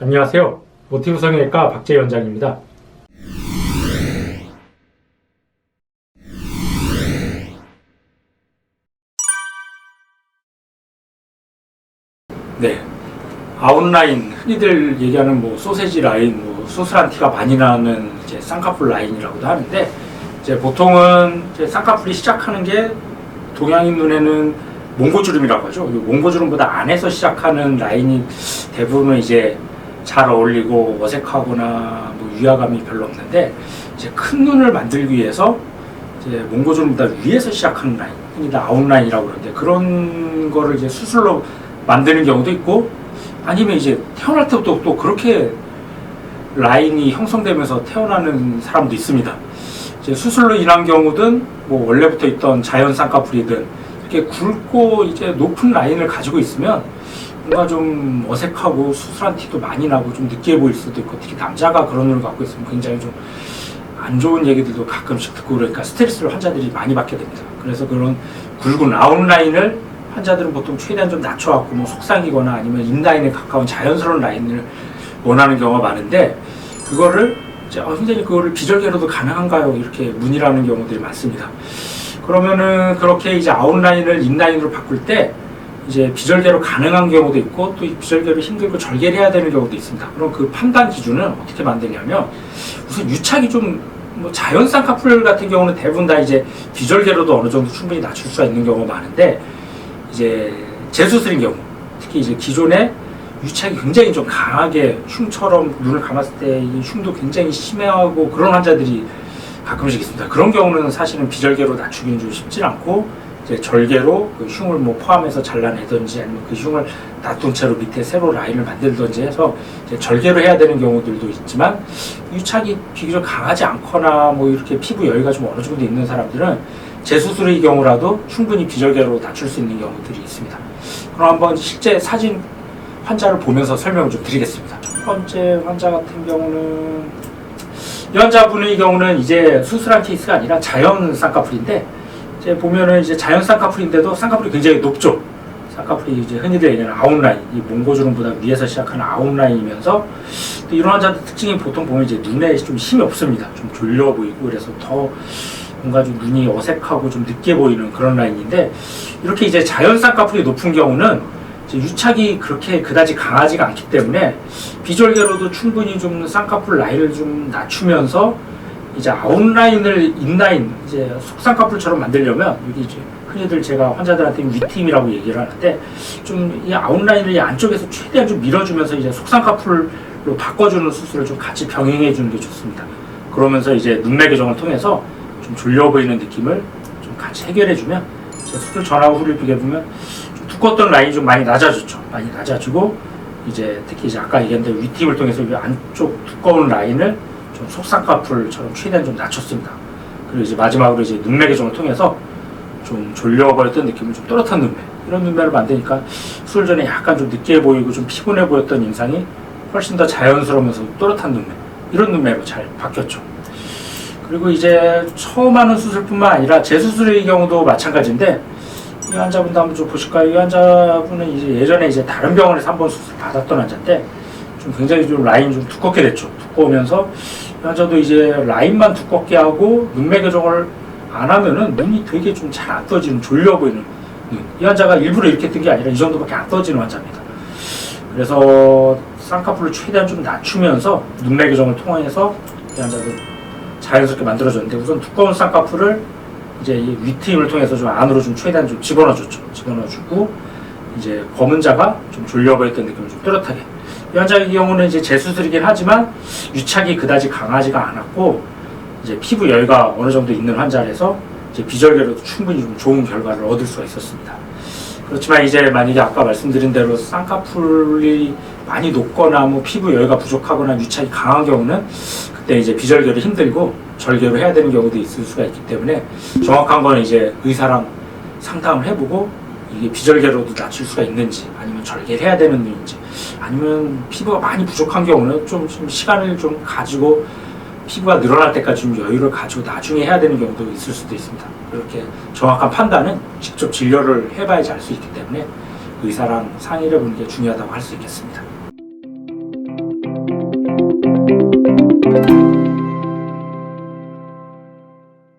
안녕하세요. 모티브 성형외과 박재 원장입니다. 네. 아웃라인, 흔히들 얘기하는 뭐 소세지 라인, 뭐 수술한 티가 많이 나는 이제 쌍꺼풀 라인이라고도 하는데, 이제 보통은 이제 쌍꺼풀이 시작하는 게 동양인 눈에는 몽고주름이라고 하죠. 이 몽고주름보다 안에서 시작하는 라인이 대부분 이제 잘 어울리고 어색하거나 뭐 위화감이 별로 없는데 이제 큰 눈을 만들기 위해서 이제 몽고주름보다 위에서 시작하는 라인, 흔히 아웃라인이라고 그러는데 그런 거를 이제 수술로 만드는 경우도 있고 아니면 이제 태어날 때부터 또 그렇게 라인이 형성되면서 태어나는 사람도 있습니다. 이제 수술로 인한 경우든 뭐 원래부터 있던 자연 쌍꺼풀이든 이렇게 굵고 이제 높은 라인을 가지고 있으면 뭔가 좀 어색하고 수술한 티도 많이 나고 좀 느끼해 보일 수도 있고 특히 남자가 그런 눈을 갖고 있으면 굉장히 좀 안 좋은 얘기들도 가끔씩 듣고 그러니까 스트레스를 환자들이 많이 받게 됩니다. 그래서 그런 굵은 아웃라인을 환자들은 보통 최대한 좀 낮춰갖고 뭐 속상이거나 아니면 인라인에 가까운 자연스러운 라인을 원하는 경우가 많은데 그거를 이제 어, 선생님 그거를 비절개로도 가능한가요? 이렇게 문의라는 경우들이 많습니다. 그러면은 그렇게 이제 아웃라인을 인라인으로 바꿀 때 이제 비절개로 가능한 경우도 있고 또이 비절개로 힘들고 절개를 해야 되는 경우도 있습니다. 그럼 그 판단 기준은 어떻게 만드냐면 우선 유착이 좀 뭐 자연 쌍꺼풀 같은 경우는 대부분 다 이제 비절개로도 어느 정도 충분히 낮출 수가 있는 경우가 많은데 이제 재수술인 경우 특히 이제 기존에 유착이 굉장히 좀 강하게 흉처럼 눈을 감았을 때 이 흉도 굉장히 심해하고 그런 환자들이 가끔씩 있습니다. 그런 경우는 사실은 비절개로 낮추기는 좀 쉽지 않고 이제 절개로 그 흉을 뭐 포함해서 잘라내든지 아니면 그 흉을 놔둔 채로 밑에 새로 라인을 만들든지 해서 이제 절개로 해야 되는 경우들도 있지만 유착이 비교적 강하지 않거나 뭐 이렇게 피부 여유가 좀 어느 정도 있는 사람들은 재수술의 경우라도 충분히 비절개로 낮출 수 있는 경우들이 있습니다. 그럼 한번 실제 사진 환자를 보면서 설명을 좀 드리겠습니다. 첫 번째 환자 같은 경우는 이 환자분의 경우는 이제 수술한 케이스가 아니라 자연 쌍꺼풀인데 이제 보면은 이제 자연 쌍꺼풀인데도 쌍꺼풀이 굉장히 높죠. 쌍꺼풀이 이제 흔히들 얘기하는 아웃라인, 이 몽고주름보다 위에서 시작하는 아웃라인이면서 또 이런 환자들 특징이 보통 보면 이제 눈에 좀 힘이 없습니다. 좀 졸려 보이고 그래서 더 뭔가 좀 눈이 어색하고 좀 늦게 보이는 그런 라인인데 이렇게 이제 자연 쌍꺼풀이 높은 경우는 유착이 그렇게 그다지 강하지가 않기 때문에 비절개로도 충분히 좀 쌍꺼풀 라인을 좀 낮추면서 이제 아웃라인을 인라인 이제 속쌍꺼풀처럼 만들려면 여기 이제 흔히들 제가 환자들한테 위팀이라고 얘기를 하는데 좀 이 아웃라인을 이 안쪽에서 최대한 좀 밀어주면서 이제 속쌍꺼풀로 바꿔주는 수술을 좀 같이 병행해 주는 게 좋습니다. 그러면서 이제 눈매 교정을 통해서 좀 졸려 보이는 느낌을 좀 같이 해결해 주면 제 수술 전하고 후를 비교해 보면 좀 두꺼웠던 라인이 좀 많이 낮아졌죠. 많이 낮아지고 이제 특히 이제 아까 얘기했는데 위팀을 통해서 이 안쪽 두꺼운 라인을 좀 속쌍꺼풀처럼 최대한 좀 낮췄습니다. 그리고 이제 마지막으로 이제 눈매 교정을 통해서 좀 졸려버렸던 느낌을 좀 또렷한 눈매 이런 눈매를 만드니까 수술 전에 약간 좀 느끼해 보이고 좀 피곤해 보였던 인상이 훨씬 더 자연스러우면서 또렷한 눈매 이런 눈매로 잘 바뀌었죠. 그리고 이제 처음 하는 수술뿐만 아니라 재수술의 경우도 마찬가지인데 이 환자분도 한번 좀 보실까요? 이 환자분은 이제 예전에 이제 다른 병원에서 한 번 수술 받았던 환자인데 좀 굉장히 좀 라인 좀 두껍게 됐죠. 두꺼우면서 이 환자도 이제 라인만 두껍게 하고 눈매 교정을 안 하면은 눈이 되게 좀 잘 안 떠지는 졸려 보이는 눈. 이 환자가 일부러 이렇게 뜬 게 아니라 이 정도밖에 안 떠지는 환자입니다. 그래서 쌍꺼풀을 최대한 좀 낮추면서 눈매 교정을 통해서 이 환자도 자연스럽게 만들어졌는데 우선 두꺼운 쌍꺼풀을 이제 이 위트임을 통해서 좀 안으로 좀 최대한 좀 집어넣어줬죠. 집어넣어주고 이제 검은 자가 좀 졸려 보였던 느낌을 좀 또렷하게. 이 환자의 경우는 이제 재수술이긴 하지만 유착이 그다지 강하지가 않았고 이제 피부 열과 어느 정도 있는 환자라서 이제 비절개로도 충분히 좀 좋은 결과를 얻을 수가 있었습니다. 그렇지만 이제 만약에 아까 말씀드린 대로 쌍꺼풀이 많이 높거나 뭐 피부 열과 부족하거나 유착이 강한 경우는 그때 이제 비절개로 힘들고 절개로 해야 되는 경우도 있을 수가 있기 때문에 정확한 거는 이제 의사랑 상담을 해보고 이게 비절개로도 낮출 수가 있는지 아니면 절개를 해야 되는 눈인지 아니면 피부가 많이 부족한 경우는 좀, 좀 시간을 좀 가지고 피부가 늘어날 때까지 좀 여유를 가지고 나중에 해야 되는 경우도 있을 수도 있습니다. 그렇게 정확한 판단은 직접 진료를 해봐야지 알 수 있기 때문에 의사랑 상의를 해보는 게 중요하다고 할 수 있겠습니다.